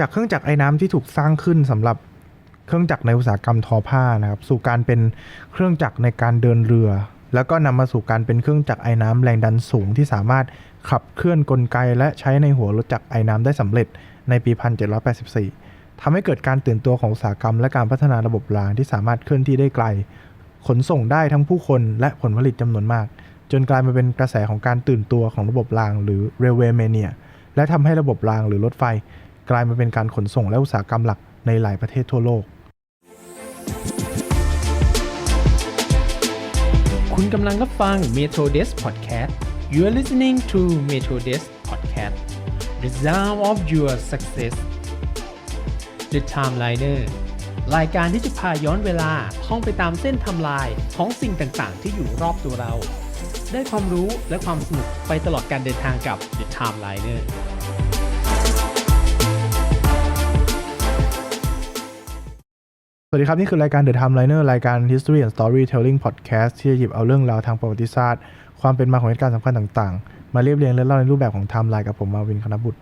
จากเครื่องจักรไอ้น้ำที่ถูกสร้างขึ้นสำหรับเครื่องจักรในอุตสาหกรรมทอผ้านะครับ สู่การเป็นเครื่องจักรในการเดินเรือ แล้วก็นำมาสู่การเป็นเครื่องจักรไอ้น้ำแรงดันสูงที่สามารถขับเคลื่อนกลไกและใช้ในหัวรถจักรไอ้น้ำได้สำเร็จในปี 1784ทำให้เกิดการตื่นตัวของอุตสาหกรรม และการพัฒนาระบบรางที่สามารถเคลื่อนที่ได้ไกล ขนส่งได้ทั้งผู้คนและผลผลิตจำนวนมาก จนกลายมาเป็นกระแสของการตื่นตัวของระบบราง หรือ railway mania และทำให้ระบบรางหรือรถไฟ กลายมาเป็นการขนส่งและอุตสาหกรรมหลักในหลายประเทศทั่วโลก คุณกำลังรับฟัง Metro Desk Podcast You are listening to Metro Desk Podcast The Sound of Your Success The Timeliner รายการที่จะพาย้อนเวลาท่องไปตามเส้นทำลายของสิ่งต่างๆ ที่อยู่รอบตัวเรา ได้ความรู้และความสนุกไปตลอดการเดินทางกับ The Timeliner วัสดีครับ นี่คือรายการ The Timeliner รายการ History and Storytelling Podcast ที่จะหยิบเอาเรื่องราวทางประวัติศาสตร์ ความเป็นมาของเหตุการณ์สำคัญต่างๆ มาเรียบเรียงและเล่าในรูปแบบของไทม์ไลน์กับผมมาวินคณบุตร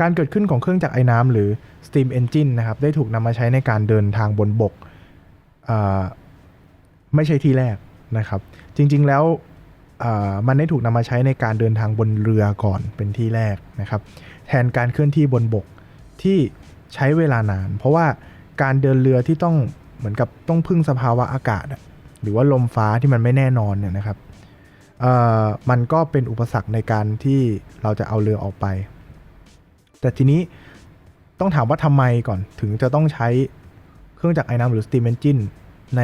การเกิดขึ้นของเครื่องจักรไอ้น้ำหรือ Steam Engine นะครับ ได้ถูกนำมาใช้ในการเดินทางบนบก ไม่ใช่ที่แรกนะครับ จริงๆแล้วมันได้ถูกนำมาใช้ในการเดินทางบนเรือก่อนเป็นที่แรกนะครับ แทนการเคลื่อนที่บนบกที่ใช้เวลานาน เพราะว่า การเดินเรือที่ต้องเหมือนกับต้องพึ่งสภาวะอากาศ หรือว่าลมฟ้าที่มันไม่แน่นอนเนี่ยนะครับมันก็เป็นอุปสรรคในการที่เราจะเอาเรือออกไป แต่ทีนี้ต้องถามว่าทำไมก่อนถึงจะต้องใช้เครื่องจักรไอ้น้ำหรือ steam engine ใน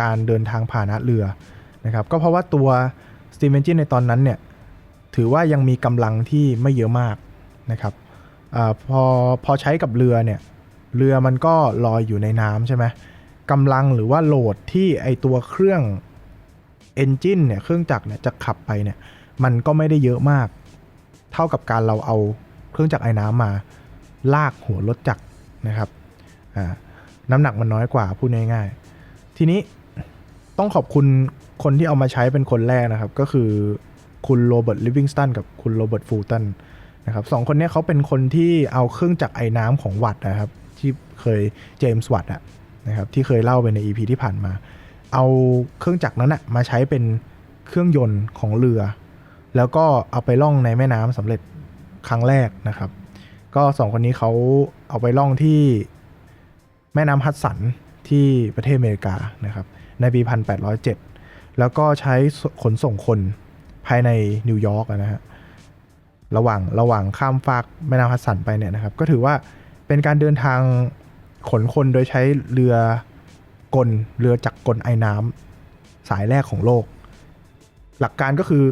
การเดินทางผ่านะเรือนะครับ ก็เพราะว่าตัว steam engine ในตอนนั้นเนี่ยถือว่ายังมีกำลังที่ไม่เยอะมากนะครับอพอพอใช้กับเรือเนี่ย เรือมันก็ลอยอยู่ในน้ำใช่ไหมกำลังหรือว่าโหลดที่ไอตัวเครื่อง engine เนี่ยเครื่องจักรเนี่ยจะขับไปเนี่ยมันก็ไม่ได้เยอะมาก เท่ากับการเราเอาเครื่องจักรไอ้น้ำมา ลากหัวรถจักรนะครับอ่าน้ำหนักมันน้อยกว่าพูดง่ายๆ ทีนี้ต้องขอบคุณคนที่เอามาใช้เป็นคนแรกนะครับ ก็คือคุณโรเบิร์ตลิฟวิงสตันกับคุณโรเบิร์ตฟูลตันนะครับสองคนนี้เขาเป็นคนที่เอาเครื่องจักรไอ้น้ำของวัตต์นะครับ ที่เคยเจมส์วัตต์อะนะครับที่เคยเล่าไปใน EP ที่ผ่านมา เอาเครื่องจักรนั้นอะมาใช้เป็นเครื่องยนต์ของเรือ แล้วก็เอาไปล่องในแม่น้ำสำเร็จครั้งแรกนะครับ ก็สองคนนี้เขาเอาไปล่องที่แม่น้ำฮัดสันที่ประเทศอเมริกานะครับในปี 1807 แล้วก็ใช้ขนส่งคนภายในนิวยอร์กนะฮะระหว่างระหว่างข้ามฟากแม่น้ำฮัดสันไปเนี่ยนะครับ ก็ถือว่า เป็นการเดินทางขนคนโดยใช้เรือกลเรือจักรกลไอ้น้ำสายแรกของโลก หลักการก็คือ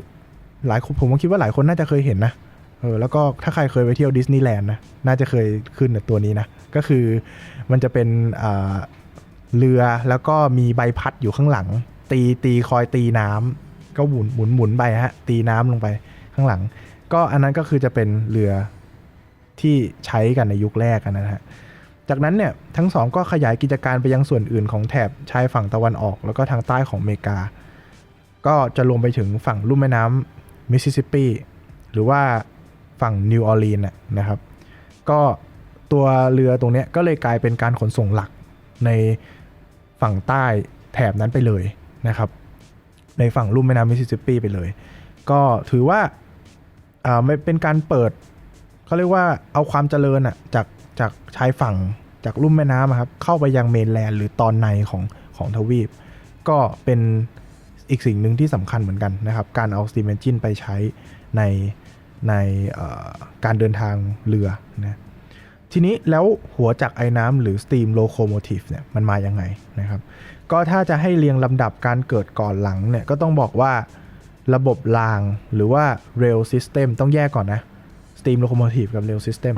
หลายคนผมคิดว่าหลายคนน่าจะเคยเห็นนะเออแล้วก็ถ้าใครเคยไปเที่ยวดิสนีย์แลนด์นะน่าจะเคยขึ้นตัวนี้นะก็คือมันจะเป็นเรือแล้วก็มีใบพัดอยู่ข้างหลัง ตีตีคอยตีน้ำก็หมุนหมุนหมุนไปฮะตีน้ำลงไปข้างหลัง ก็อันนั้นก็คือจะเป็นเรือ ที่ใช้กันในยุคแรกนะฮะจากนั้นเนี่ยทั้งสองก็ขยายกิจการไปยังส่วนอื่นของแถบชายฝั่งตะวันออก แล้วก็ทางใต้ของอเมริกา ก็จะลงไปถึงฝั่งลุ่มแม่น้ำมิสซิสซิปปีหรือว่าฝั่งนิวออร์ลีนนะนะครับ ก็ตัวเรือตรงนี้ก็เลยกลายเป็นการขนส่งหลักในฝั่งใต้แถบนั้นไปเลยนะครับ ในฝั่งลุ่มแม่น้ำมิสซิสซิปปีไปเลย ก็ถือว่าอ่าไม่เป็นการเปิด เขาเรียกว่าเอาความเจริญอะจากจากชายฝั่งจากลุ่มแม่น้ำครับเข้าไปยังเมนแลนด์หรือตอนในของของทวีป ก็เป็นอีกสิ่งหนึ่งที่สำคัญเหมือนกันนะครับ การเอา steam engine ไปใช้ในในการเดินทางเรือนะทีนี้แล้วหัวจักรไอ้น้ำหรือ steam locomotive เนี่ยมันมายังไงนะครับ ก็ถ้าจะให้เรียงลำดับการเกิดก่อนหลังเนี่ยก็ต้องบอกว่าระบบรางหรือว่า rail system ต้องแยกก่อนนะ steam locomotive กับ rail system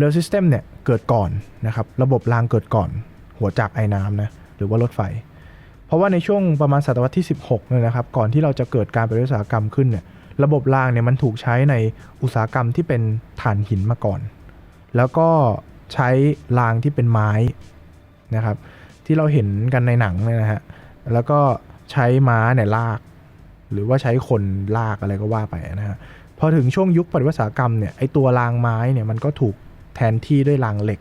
rail system เนี่ยเกิดก่อนนะครับระบบรางเกิดก่อน หัวจักรไอ้น้ำนะหรือว่ารถไฟ เพราะว่าในช่วงประมาณศตวรรษที่ 16เนี่ยนะครับก่อนที่เราจะเกิดการปฏิวัติอุตสาหกรรมขึ้นเนี่ยระบบรางเนี่ยมันถูกใช้ในอุตสาหกรรมที่เป็นถ่านหินมาก่อน แล้วก็ใช้รางที่เป็นไม้นะครับที่เราเห็นกันในหนังเนี่ยนะฮะแล้วก็ใช้ม้าเนี่ยลาก หรือว่าใช้คนลากอะไรก็ว่าไปนะฮะ พอถึงช่วงยุคปฏิวัติอุตสาหกรรมเนี่ยไอตัวรางไม้เนี่ยมันก็ถูกแทนที่ด้วยรางเหล็ก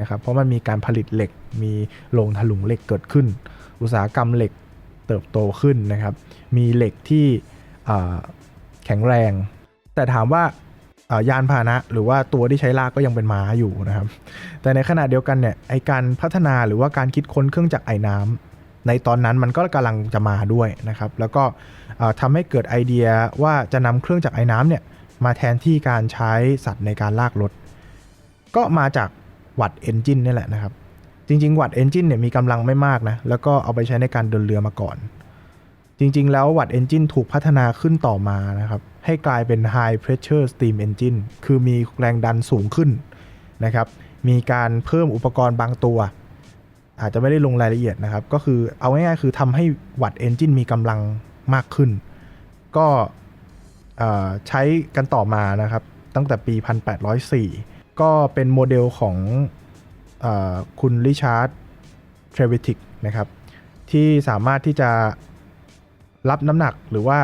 นะครับเพราะมันมีการผลิตเหล็ก มีโรงถลุงเหล็กเกิดขึ้น อุตสาหกรรมเหล็กเติบโตขึ้นนะครับ มีเหล็กที่แข็งแรง แต่ถามว่าอ่ายานพาหนะหรือว่าตัวที่ใช้ลากก็ยังเป็นม้าอยู่นะครับ แต่ในขณะเดียวกันเนี่ยไอการพัฒนาหรือว่าการคิดค้นเครื่องจักรไอ้น้ำ ในตอนนั้นมันก็กำลังจะมาด้วยนะครับ แล้วก็เอ่อทำให้เกิดไอเดียว่าจะนำเครื่องจักรไอ้น้ำเนี่ยมาแทนที่การใช้สัตว์ในการลากรถ ก็มาจากวัดเอนจินนี่แหละนะครับ จริงๆวัดเอนจินเนี่ยมีกำลังไม่มากนะ แล้วก็เอาไปใช้ในการเดินเรือมาก่อน จริงๆ แล้ววัดเอนจินถูกพัฒนาขึ้นต่อมานะครับ ให้กลายเป็น High Pressure Steam Engine คือมีแรงดันสูงขึ้นนะครับ มีการเพิ่มอุปกรณ์บางตัว อาจจะไม่ได้ลงรายละเอียดนะครับ ก็คือเอาง่ายๆคือทำให้วัดเอนจินมีกำลังมากขึ้น ก็ใช้กันต่อมานะครับ ตั้งแต่ปี 1804 ก็เป็นโมเดลของออคุณริชาร์ดเทรวิติกนะครับ ที่สามารถที่จะรับน้ำหนักหรือว่า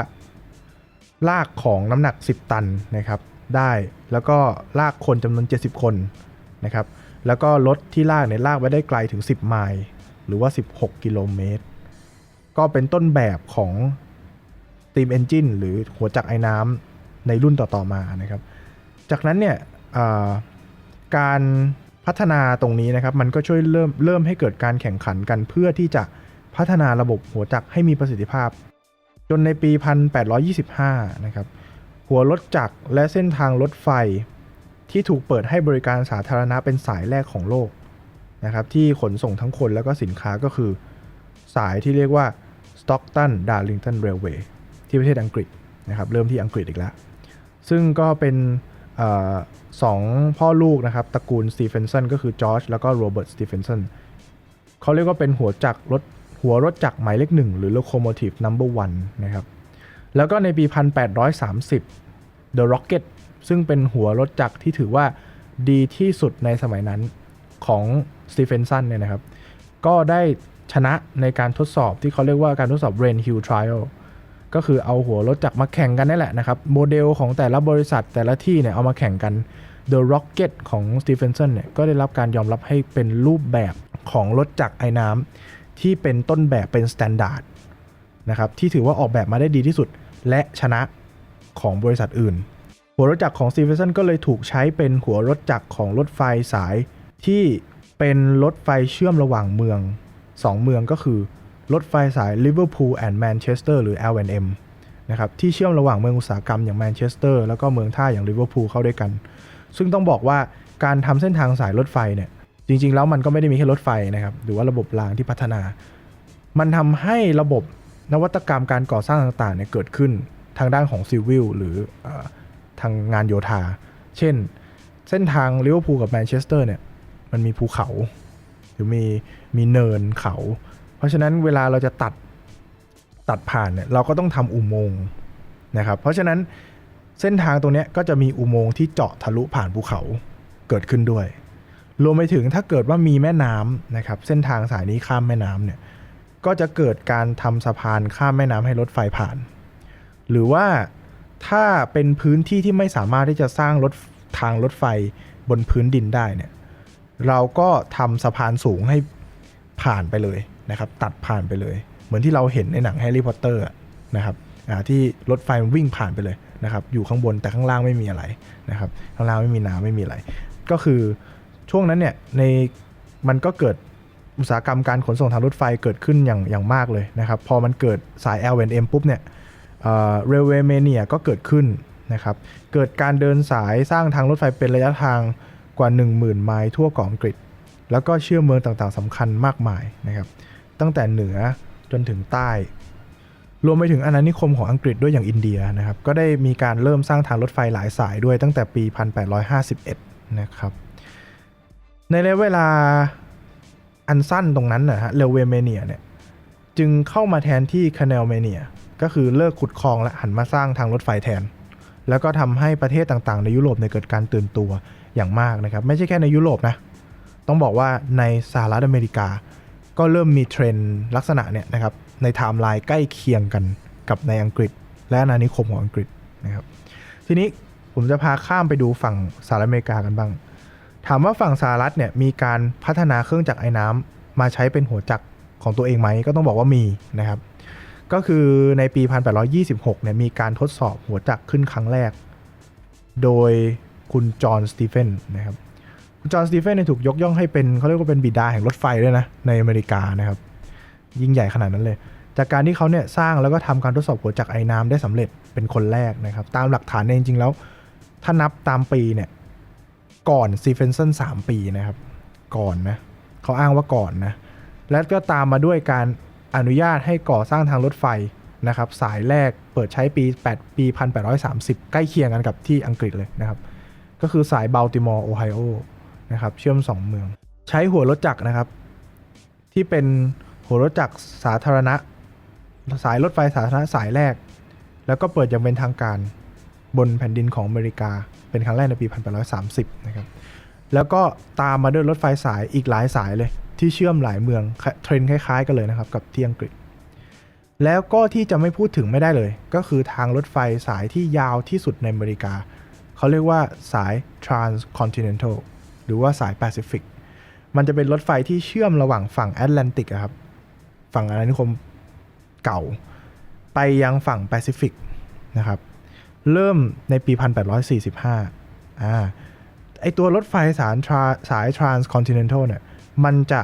ลากของน้ำหนัก 10 ตันนะครับได้แล้วก็ลากคนจำนวน 70 คนนะครับ แล้วก็รถที่ลากเนี่ยลากไปได้ไกลถึง 10 ไมล์หรือว่า 16 กิโลเมตร ก็เป็นต้นแบบของ Steam Engine หรือหัวจักรไอ้น้ำในรุ่นต่อๆมานะครับ จากนั้นเนี่ยการพัฒนาตรงนี้นะครับมันก็ช่วยเริ่มเริ่มให้เกิดการแข่งขันกันเพื่อที่จะพัฒนาระบบหัวจักรให้มีประสิทธิภาพ จนในปี 1825 นะครับ หัวรถจักรและเส้นทางรถไฟ ที่ถูกเปิดให้บริการสาธารณะเป็นสายแรกของโลกนะครับที่ขนส่งทั้งคนแล้วก็สินค้าก็คือ สายที่เรียกว่า Stockton Darlington Railway ที่ประเทศอังกฤษนะครับเริ่มที่อังกฤษอีกแล้ว ซึ่งก็เป็นออสองพ่อลูกนะครับตระกูลสตีเฟนสันก็คือจอร์จแล้วก็โรเบิร์ตสตีเฟนสันเขาเรียกว่าเป็นหัวจักรรถหัวรถจักรหมายเลขหนึ่งหรือ locomotive number one นะครับแล้วก็ในปี 1830 The Rocket ซึ่งเป็นหัวรถจักรที่ถือว่าดีที่สุดในสมัยนั้นของสตีเฟนสันเนี่ยนะครับ ก็ได้ชนะในการทดสอบที่เขาเรียกว่าการทดสอบ Rain Hill Trial ก็คือเอาหัวรถจักรมาแข่งกันนี่แหละนะครับ โมเดลของแต่ละบริษัทแต่ละที่เนี่ยเอามาแข่งกัน The Rocket ของ Stephenson เนี่ยก็ได้รับการยอมรับให้เป็นรูปแบบของรถจักรไอ้น้ำที่เป็นต้นแบบเป็นสแตนดาร์ดนะครับที่ถือว่าออกแบบมาได้ดีที่สุด และชนะของบริษัทอื่น หัวรถจักรของ Stephenson ก็เลยถูกใช้เป็นหัวรถจักรของรถไฟสาย ที่เป็นรถไฟเชื่อมระหว่างเมือง 2 เมืองก็คือ รถไฟสาย Liverpool and Manchester หรือ L&M นะครับที่เชื่อมระหว่างเมืองอุตสาหกรรมอย่างแมนเชสเตอร์แล้วก็เมืองท่าอย่างลิเวอร์พูลเข้าด้วยกัน ซึ่งต้องบอกว่าการทำเส้นทางสายรถไฟเนี่ยจริง ๆ แล้วมันก็ไม่ได้มีแค่รถไฟนะครับหรือว่าระบบรางที่พัฒนา มันทำให้ระบบนวัตกรรมการก่อสร้างต่างๆเนี่ยเกิดขึ้นทางด้านของซิวิลหรืออ ทางงานโยธา เช่น เส้นทางลิเวอร์พูลกับแมนเชสเตอร์เนี่ย มันมีภูเขา หรือมีมีเนินเขา เพราะฉะนั้นเวลาเราจะตัดตัดผ่านเนี่ยเราก็ต้องทำอุโมงค์นะครับ เพราะฉะนั้นเส้นทางตรงนี้ก็จะมีอุโมงค์ที่เจาะทะลุผ่านภูเขาเกิดขึ้นด้วย รวมไปถึงถ้าเกิดว่ามีแม่น้ำนะครับ เส้นทางสายนี้ข้ามแม่น้ำเนี่ย ก็จะเกิดการทำสะพานข้ามแม่น้ำให้รถไฟผ่าน หรือว่า ถ้าเป็นพื้นที่ที่ไม่สามารถที่จะสร้างรถทางรถไฟบนพื้นดินได้เนี่ยเราก็ทำสะพานสูงให้ผ่านไปเลยนะครับ ตัดผ่านไปเลย เหมือนที่เราเห็นในหนังแฮร์รี่พอตเตอร์นะครับที่รถไฟมันวิ่งผ่านไปเลยนะครับ อยู่ข้างบนแต่ข้างล่างไม่มีอะไรนะครับ ข้างล่างไม่มีน้ำไม่มีอะไร ก็คือช่วงนั้นเนี่ยในมันก็เกิดอุตสาหกรรมการขนส่งทางรถไฟเกิดขึ้นอย่างอย่างมากเลยนะครับ พอมันเกิดสาย L&M ปุ๊บเนี่ย เรลเวย์เมเนียก็เกิดขึ้นนะครับ เกิดการเดินสายสร้างทางรถไฟเป็นระยะทางกว่า 10,000 ไมล์ทั่วเกาะอังกฤษ แล้วก็เชื่อมเมืองต่างๆสำคัญมากมายนะครับ ตั้งแต่เหนือจนถึงใต้ รวมไปถึงอาณานิคมของอังกฤษด้วยอย่างอินเดียนะครับ ก็ได้มีการเริ่มสร้างทางรถไฟหลายสายด้วยตั้งแต่ปี 1851 นะครับ ในระยะเวลาอันสั้นตรงนั้นนะฮะเรลเวเมเนียเนี่ยจึงเข้ามาแทนที่คาเนลเมเนีย ก็คือเลิกขุดคลองและหันมาสร้างทางรถไฟแทน แล้วก็ทำให้ประเทศต่างๆ ในยุโรปเนี่ยเกิดการตื่นตัวอย่างมากนะครับ ไม่ใช่แค่ในยุโรปนะ ต้องบอกว่าในสหรัฐอเมริกา ก็เริ่มมีเทรนด์ลักษณะเนี่ยนะครับในไทม์ไลน์ใกล้เคียงกันกับในอังกฤษ และอาณานิคมของอังกฤษนะครับ ทีนี้ผมจะพาข้ามไปดูฝั่งสหรัฐอเมริกากันบ้าง ถามว่าฝั่งสหรัฐเนี่ยมีการพัฒนาเครื่องจักรไอ้น้ำมาใช้เป็นหัวจักรของตัวเองไหมก็ต้องบอกว่ามีนะครับ ก็คือในปี 1826 เนี่ยมีการทดสอบหัวจักรขึ้นครั้งแรก โดยคุณจอห์นสตีเฟนนะครับคุณจอห์นสตีเฟนเนี่ยถูกยกย่องให้เป็นเขาเรียกว่าเป็นบิดาแห่งรถไฟด้วยนะในอเมริกานะครับ ยิ่งใหญ่ขนาดนั้นเลย จากการที่เขาเนี่ยสร้างแล้วก็ทำการทดสอบหัวจักรไอ้น้ำได้สำเร็จเป็นคนแรกนะครับ ตามหลักฐานเนี่ยจริงๆแล้ว ถ้านับตามปีเนี่ยก่อนซีเฟนสันสามปีนะครับ ก่อนนะเขาอ้างว่าก่อนนะ แล้วก็ตามมาด้วยการ อนุญาตให้ก่อสร้างทางรถไฟนะครับสายแรกเปิดใช้ปี 8 ปี 1830 ใกล้เคียงกันกับที่อังกฤษเลยนะครับ ก็คือสายบัลติมอร์โอไฮโอนะครับเชื่อม 2 เมือง ใช้หัวรถจักรนะครับ ที่เป็นหัวรถจักรสาธารณะ สายรถไฟสาธารณะสายแรก แล้วก็เปิดอย่างเป็นทางการบนแผ่นดินของอเมริกา เป็นครั้งแรกในปี 1830 นะครับ แล้วก็ตามมาด้วยรถไฟสายอีกหลายสายเลย ที่เชื่อมหลายเมืองเทรนคล้ายๆ กันเลยนะครับกับที่อังกฤษ แล้วก็ที่จะไม่พูดถึงไม่ได้เลย ก็คือทางรถไฟสายที่ยาวที่สุดในอเมริกา เขาเรียกว่าสาย transcontinental หรือว่าสายแปซิฟิกมันจะเป็นรถไฟที่เชื่อมระหว่างฝั่งแอตแลนติกครับ ฝั่งอาณานิคมเก่า ไปยังฝั่งแปซิฟิกนะครับ เริ่มในปี 1845อ่าไอตัวรถไฟสายทราสาย transcontinental เนี่ย มันจะ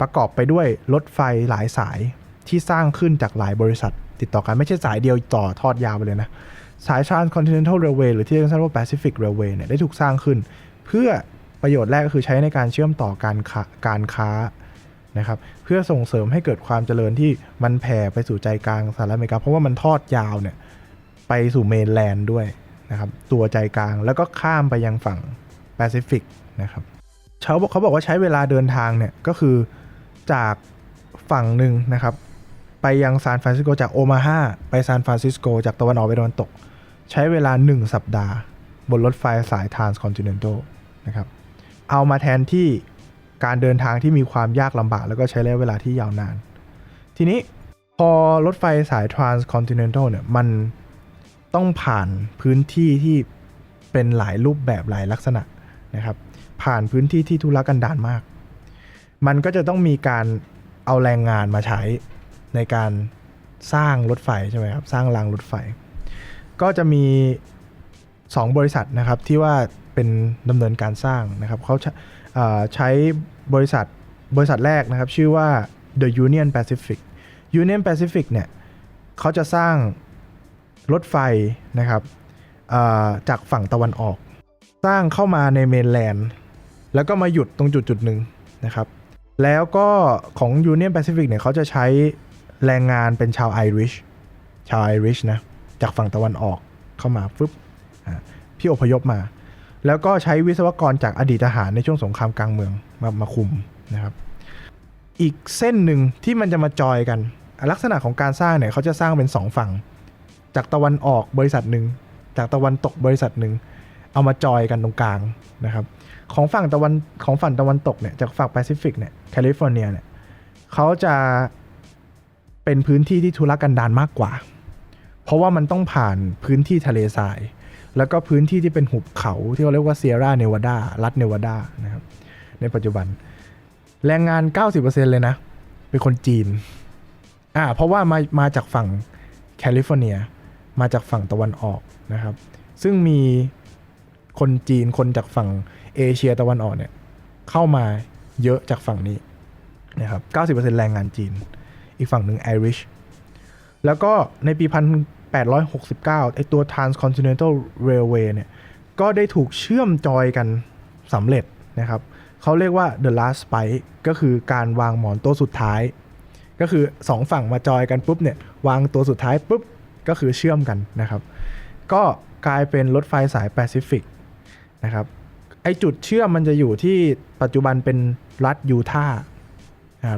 ประกอบไปด้วยรถไฟหลายสายที่สร้างขึ้นจากหลายบริษัท ติดต่อกันไม่ใช่สายเดียวต่อทอดยาวไปเลยนะ สาย transcontinental railway หรือที่เรียกสั้นว่า Pacific Railway เนี่ยได้ถูกสร้างขึ้น เพื่อประโยชน์แรกก็คือใช้ในการเชื่อมต่อการค้าการค้านะครับเพื่อส่งเสริมให้เกิดความเจริญที่มันแผ่ไปสู่ใจกลางสหรัฐอเมริกา เพราะว่ามันทอดยาวเนี่ยไปสู่เมนแลนด์ด้วยนะครับตัวใจกลางแล้วก็ข้ามไปยังฝั่งแปซิฟิกนะครับ เขาบอกเขาบอกว่าใช้เวลาเดินทางเนี่ยก็คือจากฝั่งหนึ่งนะครับ ไปยังซานฟรานซิสโกจากโอมาฮาไปซานฟรานซิสโกจากตะวันออกไปตะวันตก ใช้เวลา 1 สัปดาห์ บนรถไฟสาย Transcontinental นะครับเอามาแทนที่การเดินทางที่มีความยากลำบาก แล้วก็ใช้ระยะเวลาที่ยาวนาน ทีนี้พอรถไฟสาย Transcontinental เนี่ยมันต้องผ่านพื้นที่ที่เป็นหลายรูปแบบหลายลักษณะนะครับ ผ่านพื้นที่ที่ทุรกันดารมาก มันก็จะต้องมีการเอาแรงงานมาใช้ในการสร้างรถไฟใช่ไหมครับ สร้างรางรถไฟ ก็จะมี 2 บริษัทนะครับที่ว่าเป็นดำเนินการสร้างนะครับเขาใช้บริษัทบริษัทแรกนะครับ ชื่อว่า The Union Pacific Union Pacific เนี่ยเขาจะสร้างรถไฟนะครับจากฝั่งตะวันออก สร้างเข้ามาในเมนแลนด์ แล้วก็มาหยุดตรงจุดจุดหนึ่งนะครับ แล้วก็ของ Union Pacific เนี่ยเขาจะใช้แรงงานเป็นชาวไอริชชาวไอริชนะ จากฝั่งตะวันออกเข้ามาฟึบพี่อพยพมา แล้วก็ใช้วิศวกรจากอดีตทหารในช่วงสงครามกลางเมืองมามาคุมนะครับ อีกเส้นหนึ่งที่มันจะมาจอยกัน ลักษณะของการสร้างเนี่ยเขาจะสร้างเป็นสองฝั่ง จากตะวันออกบริษัทหนึ่งจากตะวันตกบริษัทหนึ่งเอามาจอยกันตรงกลางนะครับ ของฝั่งตะวันของฝั่งตะวันตกเนี่ยจากฝั่งแปซิฟิกเนี่ยแคลิฟอร์เนียเนี่ยเขาจะเป็นพื้นที่ที่ทุรกันดารมากกว่า เพราะว่ามันต้องผ่านพื้นที่ทะเลทราย แล้วก็พื้นที่ที่เป็นหุบเขาที่เขาเรียกว่าเซียร่าเนวาดารัฐเนวาดานะครับในปัจจุบัน แรงงาน 90%เลยนะ เป็นคนจีนอ่าเพราะว่ามามาจากฝั่งแคลิฟอร์เนียมาจากฝั่งตะวันออกนะครับ ซึ่งมีคนจีนคนจากฝั่ง เอเชียตะวันออกเนี่ยเข้ามาเยอะจากฝั่งนี้นะครับ90%แรงงานจีน อีกฝั่งหนึ่งไอริชแล้วก็ในปี 1869ไอตัว Transcontinental Railway เนี่ยก็ได้ถูกเชื่อมจอยกันสำเร็จนะครับเขาเรียกว่า the last spike ก็คือการวางหมอนตัวสุดท้าย ก็คือสองฝั่งมาจอยกันปุ๊บเนี่ยวางตัวสุดท้ายปุ๊บก็คือเชื่อมกันนะครับ ก็กลายเป็นรถไฟสายแปซิฟิกนะครับ ไอจุดเชื่อมมันจะอยู่ที่ปัจจุบันเป็นรัฐยูทาห์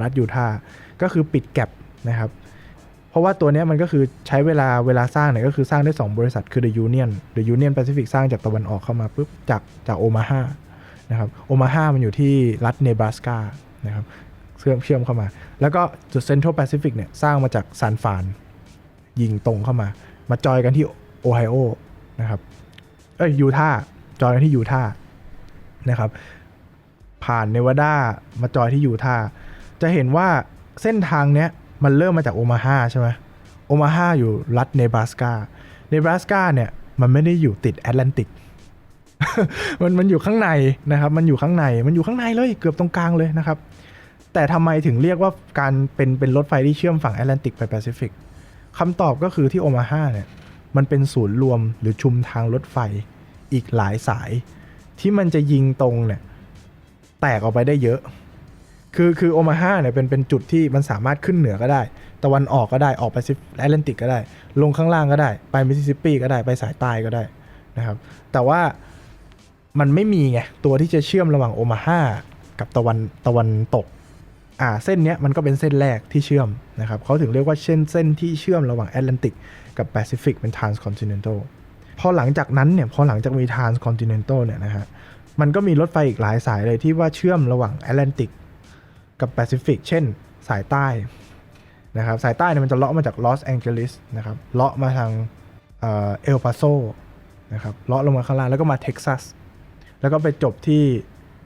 รัฐยูทาห์ก็คือปิดแก็บนะครับ เพราะว่าตัวนี้มันก็คือใช้เวลาเวลาสร้างเนี่ยก็คือสร้างได้ 2 บริษัทคือ The Union The Union Pacific สร้างจากตะวันออกเข้ามาปุ๊บจากจากโอมาฮานะครับโอมาฮามันอยู่ที่รัฐเนบราสกานะครับเชื่อมเชื่อมเข้ามา แล้วก็จุด Central Pacific เนี่ยสร้างมาจากซานฟานยิงตรงเข้ามา มาจอยกันที่โอไฮโอนะครับเอ้ยยูทาห์จอยกันที่ยูทาห์ นะครับ ผ่านเนวาดามาจอยที่ยูทาห์จะเห็นว่าเส้นทางเนี้ยมันเริ่มมาจากโอมาฮาใช่ไหมโอมาฮาอยู่รัฐเนบราสกาเนบราสกาเนี่ยมันไม่ได้อยู่ติดแอตแลนติกมันมันอยู่ข้างในนะครับ มันอยู่ข้างใน มันอยู่ข้างในเลยเกือบตรงกลางเลยนะครับ แต่ทำไมถึงเรียกว่าการเป็นเป็นรถไฟที่เชื่อมฝั่งแอตแลนติกไปแปซิฟิกคำตอบก็คือที่โอมาฮาเนี่ย มันเป็นศูนย์รวมหรือชุมทางรถไฟอีกหลายสาย ที่มันจะยิงตรงเนี่ยแตกออกไปได้เยอะ คือคือโอมาฮาเนี่ยเป็นเป็นจุดที่มันสามารถขึ้นเหนือก็ได้ ตะวันออกก็ได้ออกไปซิฟแอตแลนติกก็ได้ ลงข้างล่างก็ได้ ไปมิสซิสซิปปีก็ได้ไปสายใต้ก็ได้นะครับ แต่ว่ามันไม่มีไงตัวที่จะเชื่อมระหว่างโอมาฮากับตะวันตะวันตกอ่าเส้นเนี้ยมันก็เป็นเส้นแรกที่เชื่อมนะครับเขาถึงเรียกว่าเส้นเส้นที่เชื่อมระหว่างแอตแลนติกกับแปซิฟิกเป็น transcontinental พอหลังจากนั้นเนี่ยพอหลังจากมี transcontinental เนี่ยนะฮะมันก็มีรถไฟอีกหลายสายเลยที่ว่าเชื่อมระหว่างแอตแลนติกกับแปซิฟิกเช่นสายใต้นะครับสายใต้เนี่ยมันจะเลาะมาจากลอสแองเจลิสนะครับเลาะมาทางเอลปาโซนะครับเลาะลงมาข้างล่างแล้วก็มาเท็กซัสแล้วก็ไปจบที่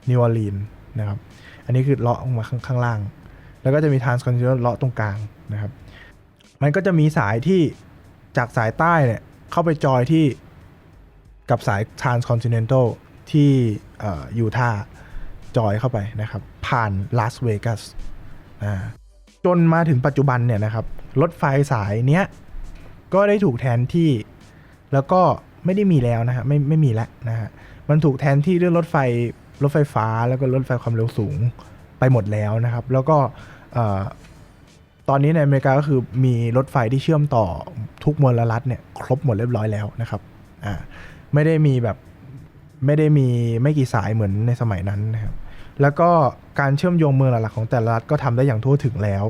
นิวออร์ลีนนะครับอันนี้คือเลาะลงมาข้างางล่าง แล้วก็จะมีทรานส์คอนติเนนโตเลาะตรงกลางนะครับมันก็จะมีสายที่จากสายใต้เนี่ยเข้าไปจอยที่ กับสาย transcontinental ที่ยูทาห์จอยเข้าไปนะครับ ผ่านลาสเวกัสจนมาถึงปัจจุบันเนี่ยนะครับ รถไฟสายเนี้ย ก็ได้ถูกแทนที่ แล้วก็ไม่ได้มีแล้วนะฮะไม่ไม่มีแล้วนะฮะมันถูกแทนที่ด้วยรถไฟรถไฟฟ้าแล้วก็รถไฟความเร็วสูงไปหมดแล้วนะครับ แล้วก็ตอนนี้ในอเมริกาก็คือมีรถไฟที่เชื่อมต่อทุกมลรัฐเนี่ยครบหมดเรียบร้อยแล้วนะครับอ่า ไม่ได้มีแบบไม่ได้มีไม่กี่สายเหมือนในสมัยนั้นนะครับแล้วก็การเชื่อมโยงเมืองหลักๆของแต่ละรัฐก็ทำได้อย่างทั่วถึงแล้ว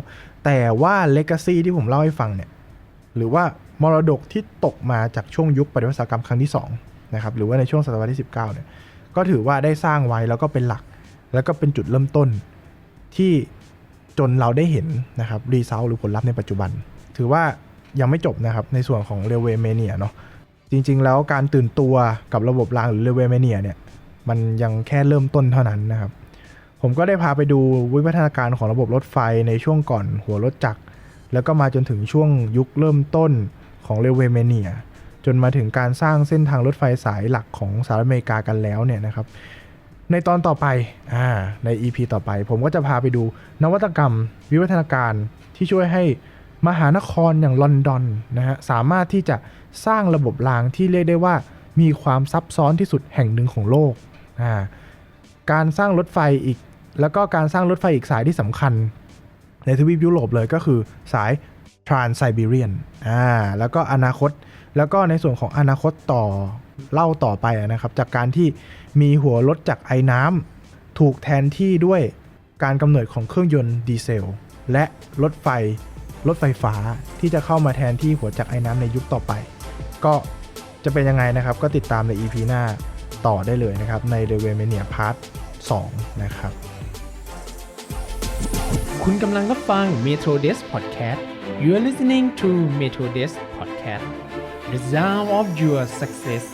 แต่ว่าเลก a ซีที่ผมเล่าให้ฟังเนี่ยหรือว่ามรดกที่ตกมาจากช่วงยุคปฏิวัติกรรมครั้งที่2นะครับหรือว่าในช่วงศตวรรษที่19เนี่ยก็ถือว่าได้สร้างไว้แล้วก็เป็นหลัก แล้วก็เป็นจุดเริ่มต้นที่จนเราได้เห็นนะครับรีเซลหรือผลลัพธ์ในปัจจุบัน ถือว่ายังไม่จบนะครับในส่วนของเรเวเมเนียเนาะ จริง ๆ แล้วการตื่นตัวกับระบบรางหรือเรเวเมเนียเนี่ยมันยังแค่เริ่มต้นเท่านั้นนะครับ ผมก็ได้พาไปดูวิวัฒนาการของระบบรถไฟในช่วงก่อนหัวรถจักร แล้วก็มาจนถึงช่วงยุคเริ่มต้นของเรเวเมเนียจนมาถึงการสร้างเส้นทางรถไฟสายหลักของสหรัฐอเมริกากันแล้วเนี่ยนะครับ ในตอนต่อไปอ่าใน EP ต่อไป ผมก็จะพาไปดูนวัตกรรม วิวัฒนาการที่ช่วยให้มหานครอย่างลอนดอนนะฮะสามารถที่จะสร้างระบบรางที่เรียกได้ว่า มีความซับซ้อนที่สุดแห่งหนึ่งของโลกอ่าการสร้างรถไฟอีก แล้วก็การสร้างรถไฟอีกสายที่สำคัญ ในทวีปยุโรปเลยก็คือสาย Trans Siberian อ่าแล้วก็อนาคต แล้วก็ในส่วนของอนาคตต่อเล่าต่อไปนะครับ จากการที่มีหัวรถจากไอ้น้ำถูกแทนที่ด้วยการกำเนิดของเครื่องยนต์ดีเซล และรถไฟรถไฟฟ้าที่จะเข้ามาแทนที่หัวจักรไอ้น้ำในยุคต่อไป ก็จะเป็นยังไงนะครับ ก็ติดตามใน EP หน้าต่อได้เลยนะครับ ใน r e v e m a n i a Part 2 นะครับ คุณกำลังรับฟัง Metro Desk Podcast You are listening to Metro Desk Podcast The Sound of Your Success